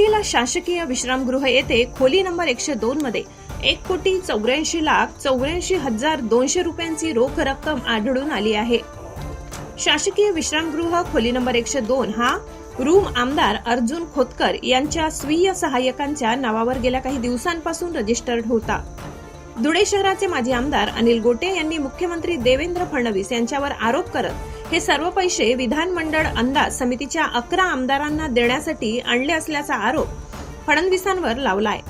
पुण्यातील शासकीय विश्रामगृह येथे खोली नंबर एकशे दोन मध्ये एक कोटी चौऱ्याऐंशी लाख चौऱ्याऐंशी हजार दोनशे रुपयांची रोख रक्कम आढळून आली आहे. शासकीय विश्रामगृह खोली नंबर एकशे दोन हा रूम आमदार अर्जुन खोतकर यांच्या स्वीय सहाय्यकांच्या नावावर गेल्या काही दिवसांपासून रजिस्टर्ड होता. धुळे शहराचे माजी आमदार अनिल गोटे यांनी मुख्यमंत्री देवेंद्र फडणवीस यांच्यावर आरोप करत हे सर्व पैसे विधानमंडळ अंदाज समितीच्या अकरा आमदारांना देण्यासाठी आणले असल्याचा आरोप फडणवीसांवर लावलाय.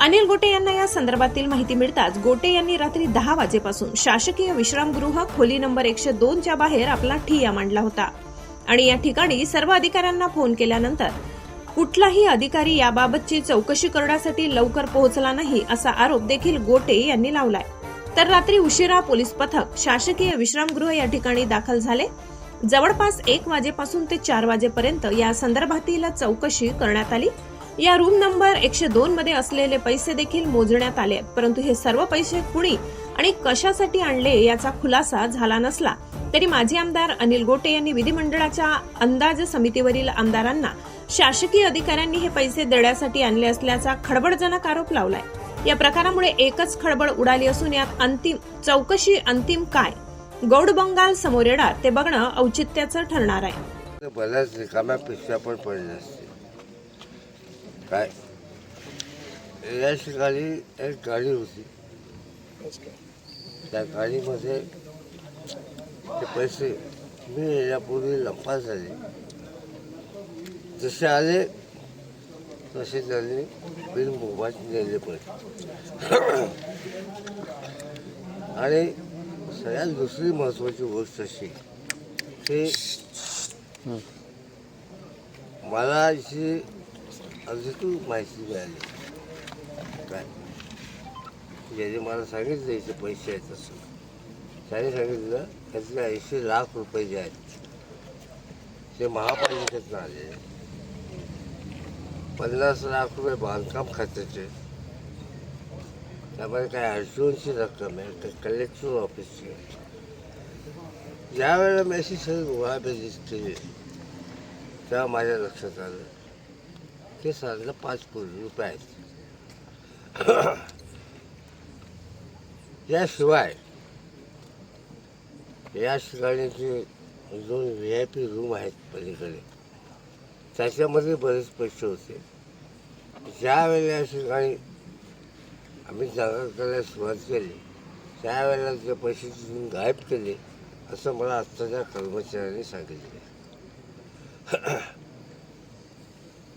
अनिल गोटे यांना या संदर्भातील माहिती मिळताच गोटे यांनी रात्री दहा वाजेपासून शासकीय विश्रामगृह खोली नंबर एकशे दोनच्या बाहेर आपला ठिया मांडला होता. आणि या ठिकाणी सर्व अधिकाऱ्यांना फोन केल्यानंतर कुठलाही अधिकारी याबाबतची चौकशी करण्यासाठी लवकर पोहोचला नाही असा आरोप देखील गोटे यांनी लावलाय. तर रात्री उशिरा पोलीस पथक शासकीय विश्रामगृह या ठिकाणी दाखल झाले. जवळपास एक वाजेपासून ते चार वाजेपर्यंत या संदर्भातील चौकशी करण्यात आली. या रूम नंबर एकशे दोन मध्ये असलेले पैसे देखील मोजण्यात आले. परंतु हे सर्व पैसे कुणी आणि कशासाठी आणले याचा खुलासा झाला नसला. तरी माजी आमदार अनिल गोटे यांनी विधिमंडळाच्या अंदाज समितीवरील आमदारांना शासकीय अधिकाऱ्यांनी हे पैसे देण्यासाठी आणले असल्याचा खडबडजनक आरोप लावलाय. या प्रकारामुळे एकच खळबळ उडाली असून यात अंतिम चौकशी अंतिम काय? गौड बंगाल समोर येणार ते बघणं औचित्याचं ठरणार आहे. बऱ्याच रिकाम्या पिशव्या पण पडल्या असते काय? या ठिकाणी एक गाडी होती. त्या गाडीमध्ये ते पैसे मी यापूर्वी लंपा झाले. जसे आले तसे त्यांनी बिल मोबाईल नेले पण आणि सगळ्यात दुसरी महत्त्वाची गोष्ट अशी की मला अशी अजून माहिती मिळाली. काय? ज्याने मला सांगितलं याचे पैसे आहेत असं. त्याने सांगितलं त्यातले ऐंशी लाख रुपये जे आहेत ते महापालिकेतनं आले पन्नास लाख रुपये बांधकाम खात्याचे त्यामध्ये काय अर्जुनची रक्कम आहे काय कलेक्टर ऑफिसची ज्यावेळेला मेसेज मी अशी सगळी गोळाबेजी केली तेव्हा माझ्या लक्षात आलं ते साधारण पाच कोटी रुपये आहेत. याशिवाय या ठिकाणी जे दोन व्ही आय पी रूम आहेत पलीकडे त्याच्यामध्ये बरेच पैसे होते. ज्या वेळेला ठिकाणी आम्ही जागा करायला सुरुवात केली त्यावेळेला ते पैसे तिथून गायब केले असं मला आत्ताच्या कर्मचाऱ्यांनी सांगितले.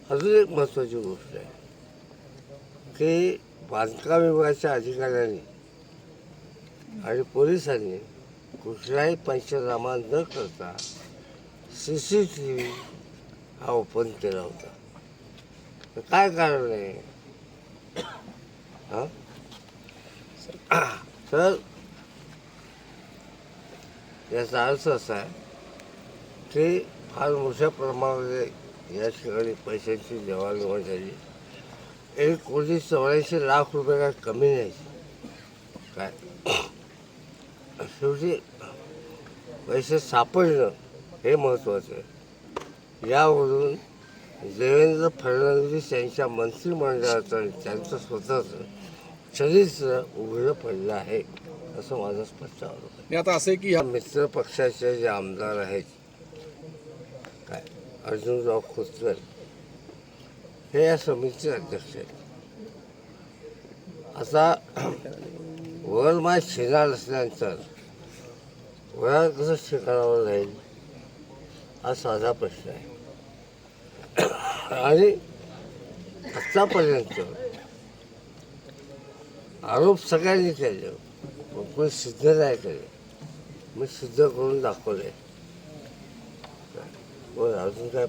अजून एक महत्त्वाची गोष्ट आहे की बांधकाम विभागाच्या अधिकाऱ्यांनी आणि पोलिसांनी कुठलाही पंचनामा न करता सी सी टी व्ही हा ओपन केला होता काय कारण आहे? हां? तर याचा अर्थ असा आहे की फार मोठ्या प्रमाणामध्ये या ठिकाणी पैशांची देवाणघेवाण झाली. एक कोटी चौऱ्याऐंशी लाख रुपये काय कमी नाही काय? शेवटी पैसे सापडणं हे महत्त्वाचं आहे. यावरून देवेंद्र फडणवीस यांच्या मंत्रिमंडळाचं त्यांचं स्वतःचं चरित्र उघडं पडलं आहे असं माझं स्पष्ट आरोप आहे. आता असं आहे की या मित्र पक्षाचे जे आमदार आहेत काय अर्जुनराव खोतकर हे या समितीचे अध्यक्ष आहेत. आता वरमाय शेणार असल्यानंतर वयात कसं शिकारावर राहील हा साधा प्रश्न आहे. आणि आत्तापर्यंत आरोप सगळ्यांनी केले. पण कोणी सिद्ध नाही केले. मी सिद्ध करून दाखवले. अजून काय